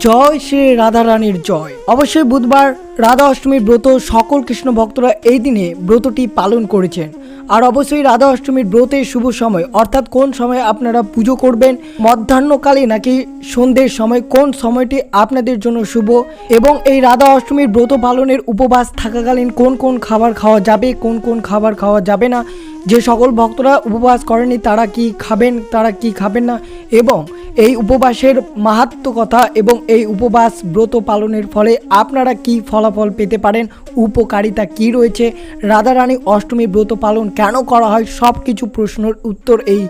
জয় শ্রী রাধা রানীর জয়। অবশ্যই বুধবার রাধা অষ্টমীর ব্রত সকল কৃষ্ণ ভক্তরা এই দিনে ব্রতটি পালন করেছেন। আর অবশ্যই রাধা অষ্টমীর ব্রতের শুভ সময়। অর্থাৎ কোন সময় আপনারা পুজো করবেন, মধ্যাহ্নকালে নাকি সন্ধ্যের সময়, কোন সময়টি আপনাদের জন্য শুভ এবং এই রাধা অষ্টমীর ব্রত পালনের উপবাস থাকাকালীন কোন কোন খাবার খাওয়া যাবে, কোন কোন খাবার খাওয়া যাবে না, যে সকল ভক্তরা উপবাস করেনি তারা কি খাবেন, তারা কি খাবেন না, এবং এই উপবাসের মাহাত্ম কথা এবং এই উপবাস ব্রত পালনের ফলে আপনারা কি ফলাফল পেতে পারেন? উপকারিতা কি রয়েছে? রাধারানী অষ্টমী ব্রত পালন কেন করা হয়? সব কিছু প্রশ্নের উত্তর এই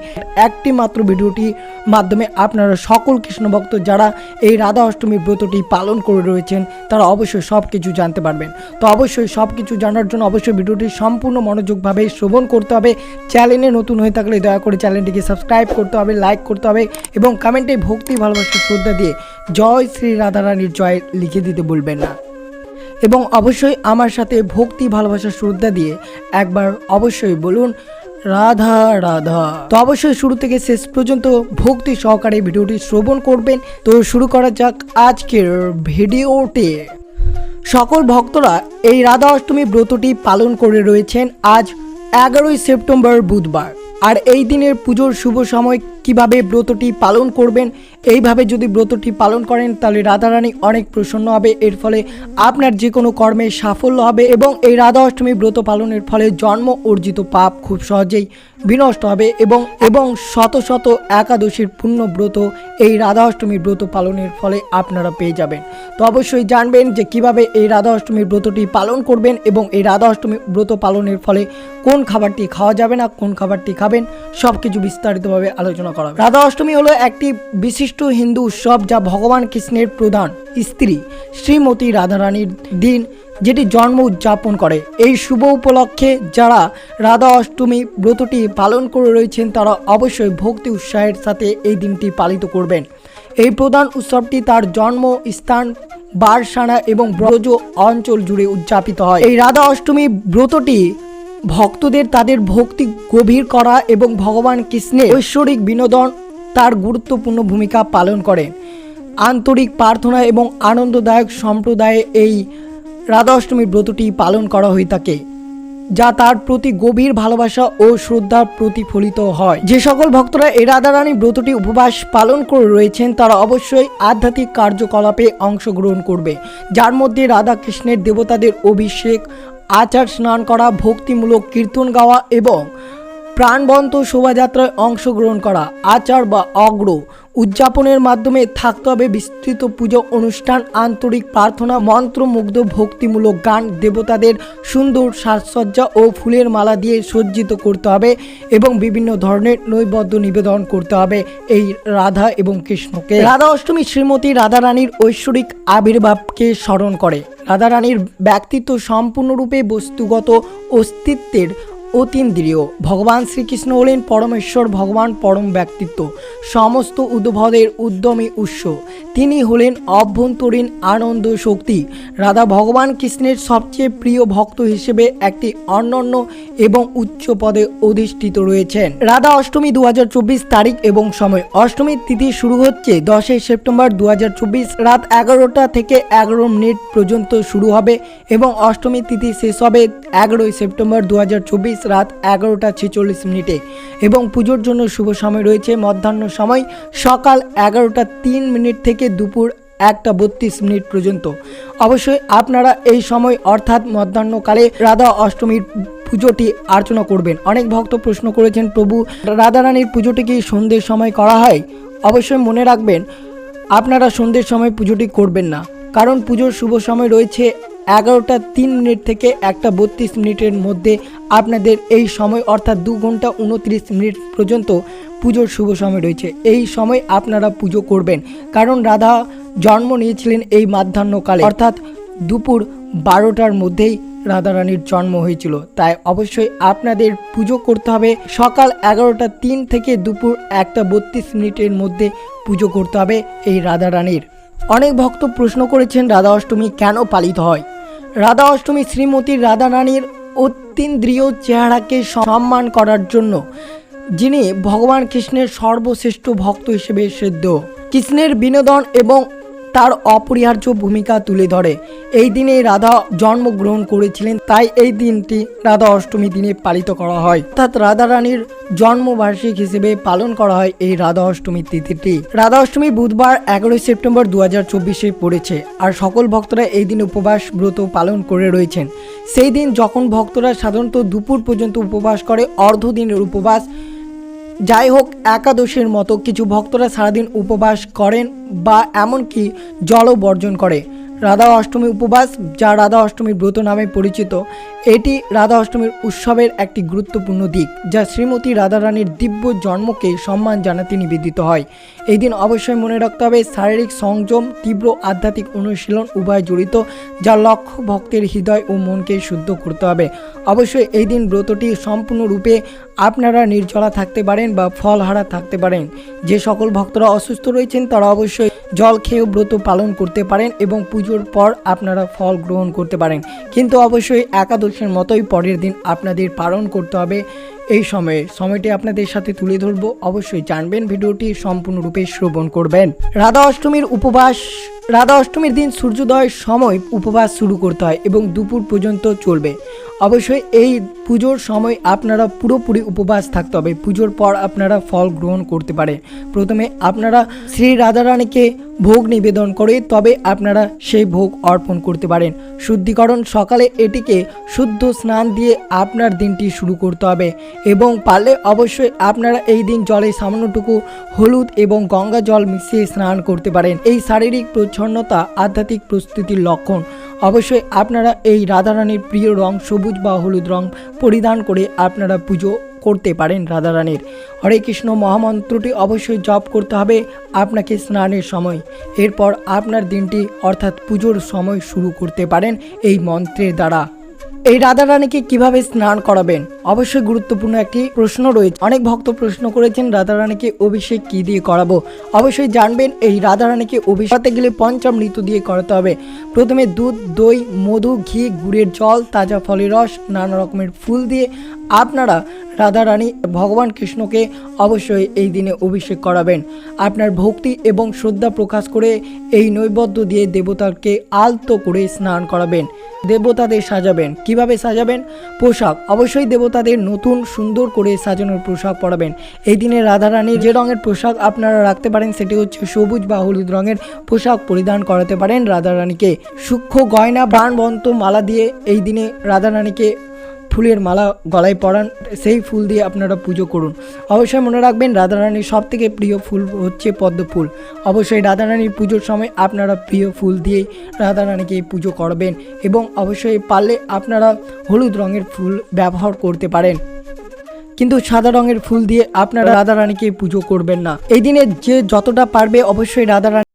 একটি মাত্র ভিডিওটির মাধ্যমে আপনারা সকল কৃষ্ণ ভক্ত যারা এই রাধা অষ্টমীর ব্রতটি পালন করে রয়েছেন, তারা অবশ্যই সব কিছু জানতে পারবেন। তো অবশ্যই সব কিছু জানার জন্য অবশ্যই ভিডিওটি সম্পূর্ণ মনোযোগভাবে শ্রবণ করতে হবে। চ্যানেলে নতুন হয়ে থাকলে দয়া করে চ্যানেলটিকে সাবস্ক্রাইব করতে হবে, লাইক করতে হবে এবং কমেন্টে ভক্তি, ভালোবাসা, শ্রদ্ধা দিয়ে জয় শ্রী রাধারানীর জয় লিখে দিতে বলবেন না। এবং অবশ্যই আমার সাথে ভক্তি, ভালোবাসা, শ্রদ্ধা দিয়ে একবার অবশ্যই বলুন, রাধা রাধা। তো অবশ্যই শুরু থেকে শেষ পর্যন্ত ভক্তি সহকারে ভিডিওটি শ্রবণ করবেন। তো শুরু করা যাক আজকের ভিডিওটি সকল ভক্তরা এই রাধা অষ্টমী ব্রতটি পালন করে রয়েছেন আজ এগারোই সেপ্টেম্বর বুধবার। আর এই দিনের পুজোর শুভ সময় কীভাবে ব্রতটি পালন করবেন? এইভাবে যদি ব্রতটি পালন করেন, তাহলে রাধারানী অনেক প্রসন্ন হবে। এর ফলে আপনার যে কোনো কর্মে সাফল্য হবে এবং এই রাধা অষ্টমী ব্রত পালনের ফলে জন্ম অর্জিত পাপ খুব সহজেই বিনষ্ট হবে এবং এবং শত শত একাদশীর পূর্ণ ব্রত এই রাধা অষ্টমীর ব্রত পালনের ফলে আপনারা পেয়ে যাবেন। তো অবশ্যই জানবেন যে কীভাবে এই রাধা অষ্টমীর ব্রতটি পালন করবেন এবং এই রাধা অষ্টমী ব্রত পালনের ফলে কোন খাবারটি খাওয়া যাবে না, কোন খাবারটি খাবেন সব কিছু বিস্তারিতভাবে আলোচনা করা রাধা অষ্টমী হলো একটি বিশিষ্ট হিন্দু উৎসব যা ভগবান কৃষ্ণের প্রধান স্ত্রী শ্রীমতী রাধারানীর দিন, যেটি জন্ম উদযাপন করে। এই শুভ উপলক্ষে যারা রাধা অষ্টমী ব্রতটি পালন করে রয়েছেন, তারা অবশ্যই ভক্তি উৎসাহের সাথে এই দিনটি পালিত করবেন। এই প্রধান উৎসবটি তার জন্ম স্থান, বারসানা এবং ব্রজ অঞ্চল জুড়ে উদযাপিত হয়। এই রাধা অষ্টমী ব্রতটি ভক্তদের তাদের ভক্তি গভীর করা এবং ভগবান কৃষ্ণের ঐশ্বরিক বিনোদন তার গুরুত্বপূর্ণ ভূমিকা পালন করে। আন্তরিক প্রার্থনা এবং আনন্দদায়ক সম্প্রদায়ে এই রাধা অষ্টমীর ব্রতটি পালন করা হয়ে থাকে যা তার প্রতি গভীর ভালোবাসা ও শ্রদ্ধা প্রতিফলিত হয়। যে সকল ভক্তরা এই রাধারানী ব্রতটি উপবাস পালন করে রয়েছেন, তারা অবশ্যই আধ্যাত্মিক কার্যকলাপে অংশগ্রহণ করবে, যার মধ্যে রাধা কৃষ্ণের দেবতাদের অভিষেক আচার স্নান করা ভক্তিমূলক কীর্তন গাওয়া এবং প্রাণবন্ত শোভাযাত্রায় অংশগ্রহণ করা আচার বা অগ্র উদযাপনের মাধ্যমে থাকতে হবে বিস্তৃত পুজো অনুষ্ঠান, আন্তরিক প্রার্থনা, মন্ত্রমুগ্ধ, ভক্তিমূলক গান, দেবতাদের সুন্দর সাজসজ্জা ও ফুলের মালা দিয়ে সজ্জিত করতে হবে এবং বিভিন্ন ধরনের নৈবদ্য নিবেদন করতে হবে এই রাধা এবং কৃষ্ণকে। রাধা অষ্টমী শ্রীমতী রাধারানীর ঐশ্বরিক আবির্ভাবকে স্মরণ করে। রাধারানীর ব্যক্তিত্ব সম্পূর্ণরূপে বস্তুগত অস্তিত্বের অতীন্দ্রিয়। ভগবান শ্রীকৃষ্ণ হলেন পরমেশ্বর, ভগবান পরম ব্যক্তিত্ব। সমস্ত উদ্ভবের উদ্যমী উৎস। তিনি হলেন অভ্যন্তরীণ আনন্দ শক্তি। রাধা ভগবান কৃষ্ণের সবচেয়ে প্রিয় ভক্ত হিসেবে একটি অনন্য এবং উচ্চ পদে অধিষ্ঠিত রয়েছেন। রাধা অষ্টমী দু হাজার চব্বিশ তারিখ এবং সময়। অষ্টমীর তিথি শুরু হচ্ছে দশই সেপ্টেম্বর দু হাজার চব্বিশ রাত এগারোটা থেকে এগারো মিনিট পর্যন্ত শুরু হবে এবং অষ্টমীর তিথি শেষ হবে এগারোই সেপ্টেম্বর দু হাজার চব্বিশ রাত এগারোটা ছেচল্লিশ মিনিটে। এবং পুজোর জন্য শুভ সময় রয়েছে। মধ্যাহ্ন সময় সকাল এগারোটা তিন মিনিট থেকে দুপুর একটা বত্রিশ মিনিট পর্যন্ত। অবশ্যই আপনারা এই সময় অর্থাৎ মধ্যাহ্নকালে রাধা অষ্টমীর পুজোটি আর্চনা করবেন। অনেক ভক্ত প্রশ্ন করেছেন, প্রভু রাধারানীর পুজোটি কি সন্ধ্যের সময় করা হয়? অবশ্যই মনে রাখবেন, আপনারা সন্ধ্যের সময় পুজোটি করবেন না। কারণ পুজোর শুভ সময় রয়েছে এগারোটা তিন মিনিট থেকে একটা বত্রিশ মিনিটের মধ্যে। আপনাদের এই সময় অর্থাৎ দু ঘণ্টা উনত্রিশ মিনিট পর্যন্ত পুজোর শুভ সময় রয়েছে। এই সময় আপনারা পুজো করবেন। কারণ রাধা জন্ম নিয়েছিলেন এই মাধ্যাহ্নকালে। অর্থাৎ দুপুর বারোটার মধ্যেই রাধারানীর জন্ম হয়েছিল। তাই অবশ্যই আপনাদের পুজো করতে হবে। সকাল এগারোটা তিন থেকে দুপুর একটা বত্রিশ মিনিটের মধ্যে পুজো করতে হবে এই রাধারানীর। অনেক ভক্ত প্রশ্ন করেছেন রাধা অষ্টমী কেন পালিত হয়? রাধা অষ্টমী শ্রীমতী রাধা রানীর অতীন্দ্রিয় চেহারাকে সম্মান করার জন্য, যিনি ভগবান কৃষ্ণের সর্বশ্রেষ্ঠ ভক্ত হিসেবে সিদ্ধ কৃষ্ণের বিনোদন এবং তার অপরিহার্য ভূমিকা তুলে ধরে। এই দিনে রাধা জন্মগ্রহণ করেছিলেন, তাই এই দিনটি রাধা অষ্টমী দিনে পালিত করা হয়। অর্থাৎ রাধা রানীর জন্মবার্ষিক হিসেবে পালন করা হয় এই রাধা অষ্টমী তিথিটি। রাধা অষ্টমী বুধবার এগারোই সেপ্টেম্বর দু হাজার চব্বিশে পড়েছে, আর সকল ভক্তরা এই দিন উপবাস ব্রত পালন করে রয়েছেন। সেই দিন যখন ভক্তরা সাধারণত দুপুর পর্যন্ত উপবাস করে অর্ধ দিনের উপবাস যাই হোক, একাদশীর মতো কিছু ভক্তরা সারাদিন উপবাস করেন বা এমনকি জলও বর্জন করে। রাধা অষ্টমী উপবাস, যা রাধা অষ্টমীর ব্রত নামে পরিচিত। এটি রাধা অষ্টমীর উৎসবের একটি গুরুত্বপূর্ণ দিক, যা শ্রীমতী রাধারানীর দিব্য জন্মকে সম্মান জানাতে নিবেদিত হয়। এই দিন অবশ্যই মনে রাখতে হবে, শারীরিক সংযম, তীব্র আধ্যাত্মিক অনুশীলন উভয় জড়িত, যা লক্ষ্য ভক্তের হৃদয় ও মনকে শুদ্ধ করতে হবে। অবশ্যই এই দিন ব্রতটি সম্পূর্ণরূপে আপনারা নির্জলা থাকতে পারেন বা ফলহারা থাকতে পারেন। যে সকল ভক্তরা অসুস্থ রয়েছেন, তারা অবশ্যই জল খেয়েও ব্রত পালন করতে পারেন এবং পুজোর পর আপনারা ফল গ্রহণ করতে পারেন। কিন্তু অবশ্যই একাদশের মতোই পরের দিন আপনাদের পালন করতে হবে। এই সময়ে সময়টি আপনাদের সাথে তুলে ধরবো। অবশ্যই জানবেন ভিডিওটি সম্পূর্ণরূপে শ্রবণ করবেন। রাধা অষ্টমীর উপবাস, রাধা অষ্টমীর দিন সূর্যোদয়ের সময় উপবাস শুরু করতে হয় এবং দুপুর পর্যন্ত চলবে। অবশ্যই এই পুজোর সময় আপনারা পুরোপুরি উপবাস থাকতে হবে। পুজোর পর আপনারা ফল গ্রহণ করতে পারে প্রথমে আপনারা শ্রী রাধারানীকে ভোগ নিবেদন করে তবে আপনারা সেই ভোগ অর্পণ করতে পারেন। শুদ্ধিকরণ সকালে এটিকে শুদ্ধ স্নান দিয়ে আপনার দিনটি শুরু করতে হবে এবং পারলে অবশ্যই আপনারা এই দিন জলে সামান্যটুকু হলুদ এবং গঙ্গা জল মিশিয়ে স্নান করতে পারেন। এই শারীরিক প্রচ্ছন্নতা আধ্যাত্মিক প্রস্তুতির লক্ষণ। অবশ্যই আপনারা এই রাধারানীর প্রিয় রং সবুজ বা হলুদ রং পরিধান করে আপনারা পুজো করতে পারেন রাধারানীর হরে কৃষ্ণ মহামন্ত্রটি অবশ্যই জপ করতে হবে আপনাকে স্নানের সময়। এরপর আপনার দিনটি অর্থাৎ পুজোর সময় শুরু করতে পারেন এই মন্ত্রের দ্বারা। এই রাধা রানীকে কীভাবে স্নান করাবেন? অবশ্যই গুরুত্বপূর্ণ একটি প্রশ্ন রয়েছে। অনেক ভক্ত প্রশ্ন করেছেন, রাধা রানীকে অভিষেক কি দিয়ে করাবো? অবশ্যই জানবেন, এই রাধা রানীকে অভিষেক গেলে পঞ্চামৃত দিয়ে করাতে হবে। প্রথমে দুধ, দই, মধু, ঘি, গুড়ের জল, তাজা ফলের রস, নানা রকমের ফুল দিয়ে আপনারা রাধা রানী ভগবান কৃষ্ণকে অবশ্যই এই দিনে অভিষেক করাবেন। আপনার ভক্তি এবং শ্রদ্ধা প্রকাশ করে এই নৈবদ্য দিয়ে দেবতাকে আলতো করে স্নান করাবেন, দেবতাদের সাজাবেন। কীভাবে সাজাবেন? পোশাক। অবশ্যই দেবতাদের নতুন, সুন্দর করে সাজানোর পোশাক পরাবেন। এই দিনে রাধারানীর যে রঙের পোশাক আপনারা রাখতে পারেন, সেটি হচ্ছে সবুজ বা হলুদ রঙের পোশাক পরিধান করাতে পারেন রাধারানীকে। সূক্ষ্ম গয়না প্রাণবন্ত মালা দিয়ে এই দিনে রাধারানীকে ফুলের মালা গলায় পরান। সেই ফুল দিয়ে আপনারা পুজো করুন। অবশ্যই মনে রাখবেন, রাধারানীর সব থেকে প্রিয় ফুল হচ্ছে পদ্ম ফুল অবশ্যই রাধারানীর পুজোর সময় আপনারা প্রিয় ফুল দিয়েই রাধারানীকে পুজো করবেন এবং অবশ্যই পারলে আপনারা হলুদ রঙের ফুল ব্যবহার করতে পারেন। কিন্তু সাদা রঙের ফুল দিয়ে আপনারা রাধারানীকে পুজো করবেন না। এই দিনে যে যতটা পারবে অবশ্যই রাধারানী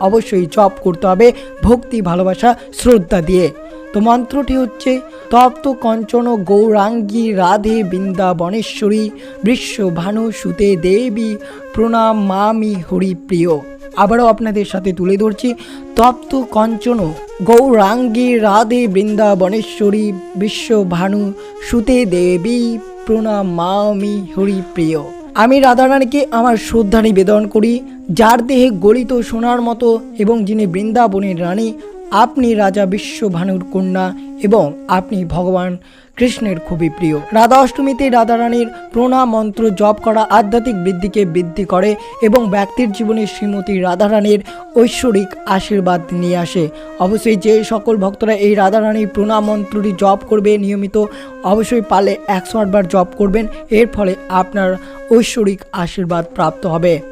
অবশ্যই জপ করতে হবে, ভক্তি, ভালোবাসা, শ্রদ্ধা দিয়ে। তো মন্ত্রটি হচ্ছে, তপ্ত কঞ্চন গৌরাঙ্গী রাধে বৃন্দাবনেশ্বরী বৃষ্য ভানু সুতে দেবী, প্রণাম মামি হরিপ্রিয়। আবারও আপনাদের সাথে তুলে ধরছি, তপ্ত কঞ্চন গৌরাঙ্গী রাধে বৃন্দাবনেশ্বরী বিশ্ব ভানু সুতে দেবী, প্রণাম মামি হরিপ্রিয়। আমি রাধারানীকে আমার শ্রদ্ধা নিবেদন করি, যার দেহে গলিত সোনার মতো এবং যিনি বৃন্দাবনের রানী, আপনি রাজা বিশ্বভানুর কন্যা এবং আপনি ভগবান। কৃষ্ণের খুবই প্রিয়। রাধা অষ্টমীতে রাধারানীর প্রণাম মন্ত্র জপ করা আধ্যাত্মিক বৃদ্ধিকে বৃদ্ধি করে এবং ব্যক্তির জীবনে শ্রীমতী রাধারানীর ঐশ্বরিক আশীর্বাদ নিয়ে আসে। অবশ্যই যে সকল ভক্তরা এই রাধারানীর প্রণাম মন্ত্রটি জপ করবে নিয়মিত, অবশ্যই পালে একশো আটবার জপ করবেন। এর ফলে আপনার ঐশ্বরিক আশীর্বাদ প্রাপ্ত হবে।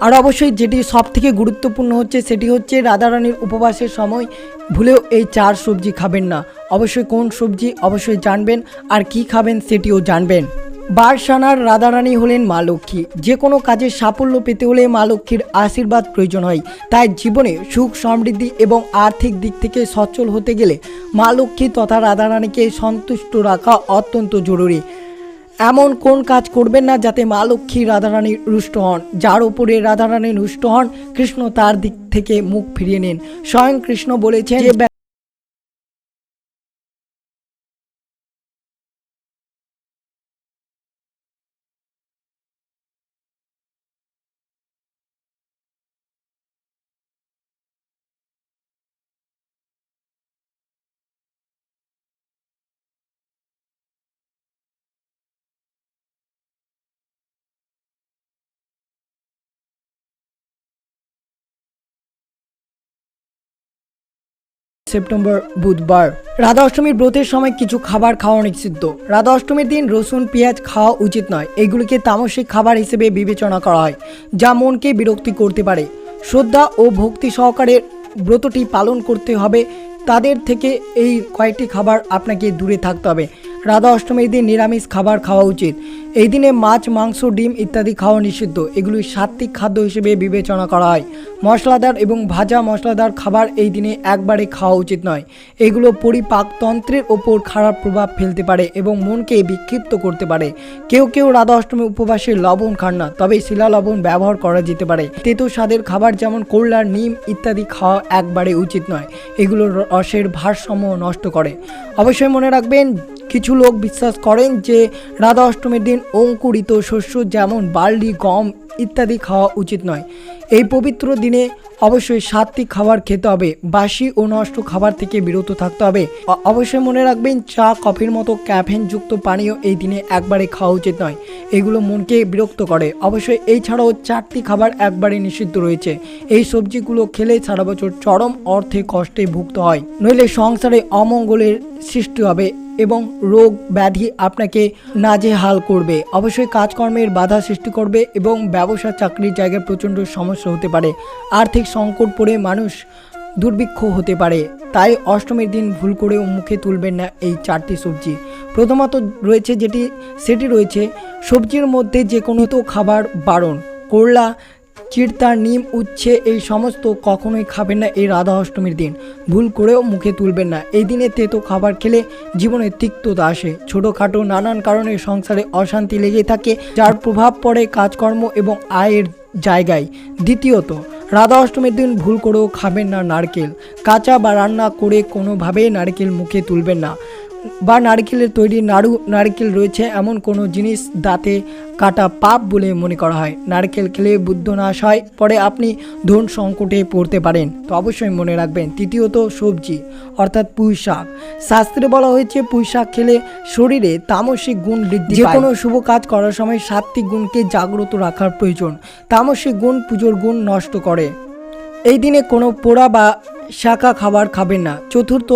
আর অবশ্যই যেটি সব থেকে গুরুত্বপূর্ণ হচ্ছে সেটি হচ্ছে রাধারানীর উপবাসের সময় ভুলেও এই চার সবজি খাবেন না। অবশ্যই কোন সবজি অবশ্যই জানবেন আর কি খাবেন সেটিও জানবেন। বারসানার রাধারানী হলেন মা লক্ষ্মী। যে কোনো কাজে সাফল্য পেতে হলে মা লক্ষ্মীর আশীর্বাদ প্রয়োজন হয়। তাই জীবনে সুখ, সমৃদ্ধি এবং আর্থিক দিক থেকে সচ্ছল হতে গেলে মা লক্ষ্মী তথা রাধারানীকে সন্তুষ্ট রাখা অত্যন্ত জরুরি। এমন কোন কাজ করবেন না যাতে মা লক্ষ্মী রাধারানী রুষ্ট হন? যার উপরে রাধারানী রুষ্ট হন, কৃষ্ণ তার দিক থেকে মুখ ফিরিয়ে নেন। স্বয়ং কৃষ্ণ বলেছেন যে সেপ্টেম্বর, বুধবার। রাধা অষ্টমীর ব্রতের সময় কিছু খাবার খাওয়া নিষিদ্ধ। রাধা অষ্টমীর দিন রসুন, পেঁয়াজ খাওয়া উচিত নয়। এগুলিকে তামসিক খাবার হিসেবে বিবেচনা করা হয়, যা মনকে বিরক্তি করতে পারে। শ্রদ্ধা ও ভক্তি সহকারে ব্রতটি পালন করতে হবে। তাদের থেকে এই কয়েকটি খাবার আপনাকে দূরে থাকতে হবে। রাধা অষ্টমীর দিন নিরামিষ খাবার খাওয়া উচিত। এই দিনে মাছ, মাংস, ডিম ইত্যাদি খাওয়া নিষিদ্ধ। এগুলি সাত্বিক খাদ্য হিসেবে বিবেচনা করা হয়। মশলাদার এবং ভাজা মশলাদার খাবার এই দিনে একবারে খাওয়া উচিত নয়। এগুলো পরিপাকতন্ত্রের ওপর খারাপ প্রভাব ফেলতে পারে এবং মনকে বিক্ষিপ্ত করতে পারে। কেউ কেউ রাধা অষ্টমী উপবাসে লবণ খান না, তবে শিলা লবণ ব্যবহার করা যেতে পারে। তেতো স্বাদের খাবার যেমন করলার নিম ইত্যাদি খাওয়া একবারে উচিত নয়। এগুলো রসের ভারসাম্য নষ্ট করে। অবশ্যই মনে রাখবেন, কিছু লোক বিশ্বাস করেন যে রাধা অষ্টমীর দিন অঙ্কুরিত শস্য যেমন বার্লি, গম ইত্যাদি খাওয়া উচিত নয়। এই পবিত্র দিনে অবশ্যই সাত্বিক খাবার খেতে হবে। বাসি ও নষ্ট খাবার থেকে বিরত থাকতে হবে। অবশ্যই মনে রাখবেন, চা, কফির মতো ক্যাফেনযুক্ত পানীয় এই দিনে একবারে খাওয়া উচিত নয়। এগুলো মনকে বিরক্ত করে। অবশ্যই এই ছাড়াও চারটি খাবার একবারে নিষিদ্ধ রয়েছে। এই সবজিগুলো খেলে সারা বছর চরম অর্থে কষ্টে ভুগতে হয়। নইলে সংসারে অমঙ্গলের সৃষ্টি হবে। এবং রোগ ব্যাধি আপনাকে নাজেহাল করবে। অবশ্যই কাজকর্মের বাধা সৃষ্টি করবে এবং ব্যবসা, চাকরির জায়গায় প্রচণ্ড সমস্যা হতে পারে। আর্থিক সংকট পড়ে মানুষ দুর্ভিক্ষ হতে পারে। তাই অষ্টমীর দিন ভুল করেও মুখে তুলবেন না এই চারটি সবজি। প্রথমত রয়েছে যেটি, সেটি রয়েছে সবজির মধ্যে যে কোনো তো খাবার বারণ। করলা চিড়তা নিম উচ্ছে এই সমস্ত কখনোই খাবেন না এই রাধা অষ্টমীর দিন। ভুল করেও মুখে তুলবেন না। এই দিনে তেতো খাবার খেলে জীবনে তিক্ততা আসে। ছোটোখাটো নানান কারণে সংসারে অশান্তি লেগে থাকে, যার প্রভাব পড়ে কাজকর্ম এবং আয়ের জায়গায়। দ্বিতীয়ত, রাধা অষ্টমীর দিন ভুল করেও খাবেন না নারকেল। কাঁচা বা রান্না করে কোনোভাবেই নারকেল মুখে তুলবেন না। বা নারকেলের তৈরি নাড়ু, নারকেল রয়েছে, এমন কোনো জিনিস দাঁতে কাটা পাপ বলে মনে করা হয়। নারকেল খেলে বুদ্ধ নাশ হয়, পরে আপনি ধন সংকটে পড়তে পারেন। তো অবশ্যই মনে রাখবেন, তৃতীয়ত সবজি, অর্থাৎ পুঁই শাক। শাস্ত্রে বলা হয়েছে, পুঁই শাক খেলে শরীরে তামসিক গুণ বৃদ্ধি যে কোনো শুভ কাজ করার সময় সাত্বিক গুণকে জাগ্রত রাখার প্রয়োজন। তামসিক গুণ পুজোর গুণ নষ্ট করে। এই দিনে কোনো পোড়া বা শাখা খাবার খাবেন না। চতুর্থ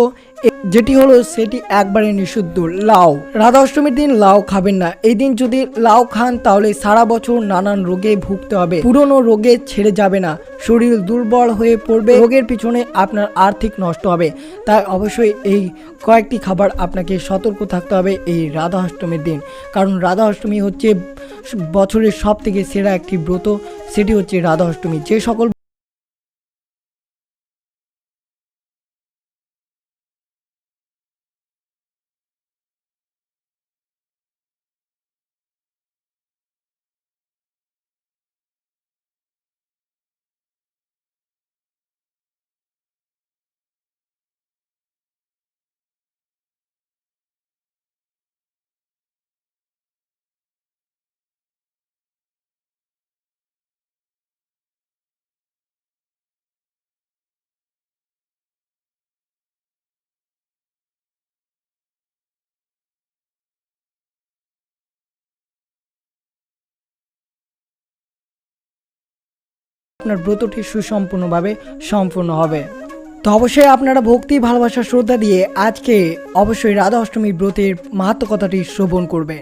যেটি হলো সেটি একবারে নিষিদ্ধ। লাউ। রাধা অষ্টমীর দিন লাউ খাবেন না। এই দিন যদি লাউ খান, তাহলে সারা বছর নানান রোগে ভুগতে হবে। পুরনো রোগে ছেড়ে যাবে না। শরীর দুর্বল হয়ে পড়বে। রোগের পিছনে আপনার আর্থিক নষ্ট হবে। তাই অবশ্যই এই কয়েকটি খাবার আপনাকে সতর্ক থাকতে হবে এই রাধা অষ্টমীর দিন। কারণ রাধা অষ্টমী হচ্ছে বছরের সব থেকে সেরা একটি ব্রত। সেটি হচ্ছে রাধা অষ্টমী। যে সকল আপনার ব্রতটি সুসম্পূর্ণভাবে সম্পূর্ণ হবে। তো অবশ্যই আপনারা ভক্তি, ভালোবাসা, শ্রদ্ধা দিয়ে আজকে অবশ্যই রাধা অষ্টমী ব্রতের মাহাত্ম কথাটি শ্রবণ করবেন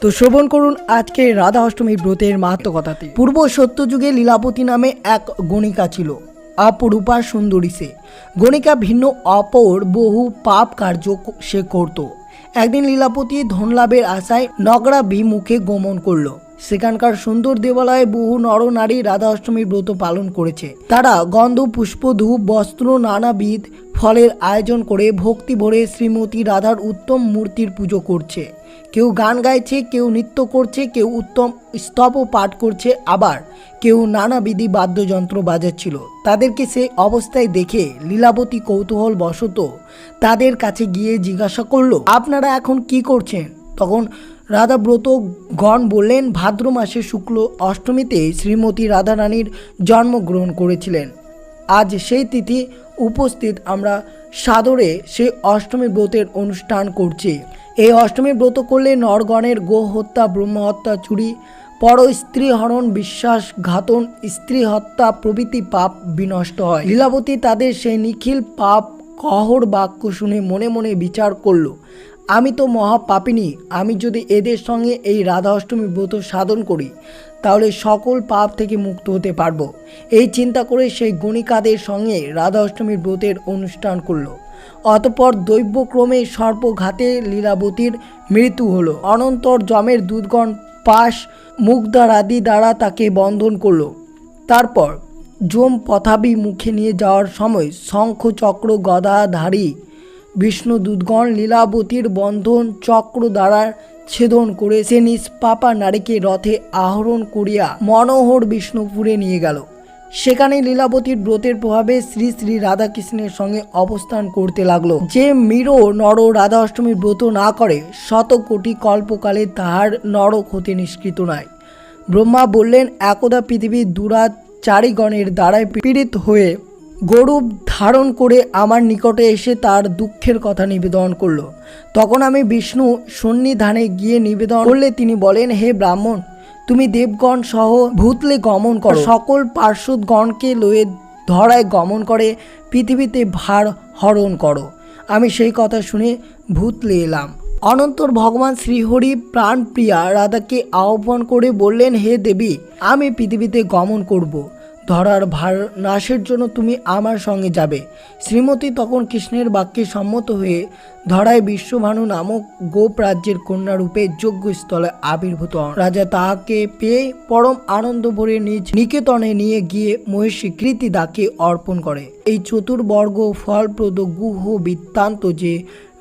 তো শ্রবণ করুন আজকে রাধা অষ্টমীর ব্রতের মাহাত্মকতাতে পূর্ব সত্যযুগে লীলাপতি নামে এক গণিকা ছিল। অপরূপা সুন্দরী সে। গণিকা ভিন্ন, অপর বহু পাপ কার্য সে করত। একদিন লীলাপতি ধনলাভের আশায় নগরা বিমুখে গমন করল। সেখানকার সুন্দর দেবালয়ে বহু নরনারী রাধা অষ্টমীর ব্রত পালন করেছে। তারা গন্ধ, পুষ্প, ধূপ, বস্ত্র, নানাবিধ ফলের আয়োজন করে ভক্তি ভরে শ্রীমতী রাধার উত্তম মূর্তির পুজো করছে। কেউ গান গাইছে, কেউ নৃত্য করছে, কেউ উত্তম স্তব পাঠ করছে, আবার কেউ নানাবিধি বাদ্যযন্ত্র বাজাচ্ছিল। তাদেরকে সে অবস্থায় দেখে লীলাবতী কৌতূহল বশত তাদের কাছে গিয়ে জিজ্ঞাসা করল, আপনারা এখন কি করছেন? তখন রাধাব্রত গণ বললেন, ভাদ্র মাসের শুক্ল অষ্টমীতে শ্রীমতী রাধারানীর জন্মগ্রহণ করেছিলেন। আজ সেই তিথি উপস্থিত আমরা সাদরে সেই অষ্টমী ব্রতের অনুষ্ঠান করছি। এই অষ্টমী ব্রত করলে নরগণের গো হত্যা ব্রহ্ম হত্যা চুরি, পর স্ত্রী হরণ, বিশ্বাস ঘাতন, স্ত্রী হত্যা, প্রভৃতি পাপ বিনষ্ট হয়। লীলাবতী তাদের সেই নিখিল পাপ কহর বাক্য শুনে মনে মনে বিচার করল। আমি তো মহাপাপিনী, আমি যদি এদের সঙ্গে এই রাধা অষ্টমী ব্রত সাধন করি, তাহলে সকল পাপ থেকে মুক্ত হতে পারব। এই চিন্তা করে সেই গণিকাদের সঙ্গে রাধা অষ্টমীর ব্রতের অনুষ্ঠান করল। অতপর দৈব্যক্রমে সর্পঘাতে লীলাবতীর মৃত্যু হলো। অনন্তর জমের দুধগণ পাশ মুগদার আদি দ্বারা তাকে বন্ধন করল। তারপর জম পথাবি মুখে নিয়ে যাওয়ার সময় শঙ্খ চক্র গদাধারী বিষ্ণু দুধগণ লীলাবতীর বন্ধন চক্র দ্বারা ছেদন করে সে নিষ্পাপা নারীকে রথে আহরণ করিয়া মনোহর বিষ্ণুপুরে নিয়ে গেল। সেখানে লীলাবতীর ব্রতের প্রভাবে শ্রী শ্রী রাধাকৃষ্ণের সঙ্গে অবস্থান করতে লাগল। যে মীর নর রাধা অষ্টমীর ব্রত না করে, শত কোটি কল্পকালে তাহার নরক হতে নিষ্কৃত নয় ব্রহ্মা বললেন, একদা পৃথিবীর দুরাচারীগণের দ্বারায় পীড়িত হয়ে গরুপ ধারণ করে আমার নিকটে এসে তার দুঃখের কথা নিবেদন করল। তখন আমি বিষ্ণু সন্নিধানে গিয়ে নিবেদন করলে তিনি বলেন, হে ব্রাহ্মণ, তুমি দেবগণ সহ ভূতলে গমন করো। সকল পার্শ্বদগণকে লয়ে ধরায় গমন করে, পৃথিবীতে ভার হরণ করো আমি সেই কথা শুনে ভূতলে এলাম। অনন্তর ভগবান শ্রীহরি প্রাণপ্রিয়া রাধাকে আহ্বান করে বললেন, হে দেবী, আমি পৃথিবীতে গমন করব। ধরার ভার নাশের জন্য তুমি আমার সঙ্গে যাবে। শ্রীমতী তখন কৃষ্ণের বাক্যে সম্মত হয়ে ধরায় বিশ্বভানু নামক গোপ রাজ্যের কন্যারূপে যজ্ঞস্থলে আবির্ভূত রাজা তাহাকে পেয়ে পরম আনন্দ ভরে নিজ নিকেতনে নিয়ে গিয়ে মহিষী কৃতি দাকে অর্পণ করে। এই চতুর্বর্গ ফলপ্রদ গুহ বৃত্তান্ত যে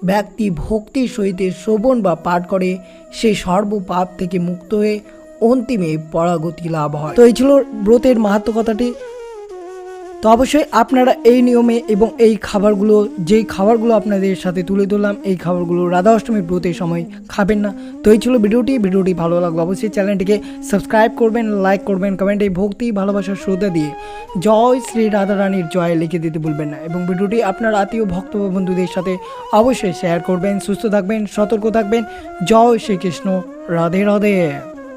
ব্যক্তি ভক্তির সহিত শ্রবণ বা পাঠ করে, সে সর্বপাপ থেকে মুক্ত হয়ে অন্তিমে পরাগতি লাভ হয়। তো এই ছিল ব্রতের মাহাত্ম কথাটি। তো অবশ্যই আপনারা এই নিয়মে এবং এই খাবারগুলো, যেই খাবারগুলো আপনাদের সাথে তুলে ধরলাম, এই খাবারগুলো রাধা অষ্টমীর ব্রতের সময় খাবেন না। তো এই ছিল ভিডিওটি। ভিডিওটি ভালো লাগল অবশ্যই চ্যানেলটিকে সাবস্ক্রাইব করবেন, লাইক করবেন, কমেন্টে ভক্তি ভালোবাসার শ্রদ্ধা দিয়ে জয় শ্রী রাধা রানীর জয় লিখে দিতে ভুলবেন না। এবং ভিডিওটি আপনার আত্মীয়, ভক্ত বন্ধুদের সাথে অবশ্যই শেয়ার করবেন, সুস্থ থাকবেন, সতর্ক থাকবেন। জয় শ্রীকৃষ্ণ। রাধে রাধে।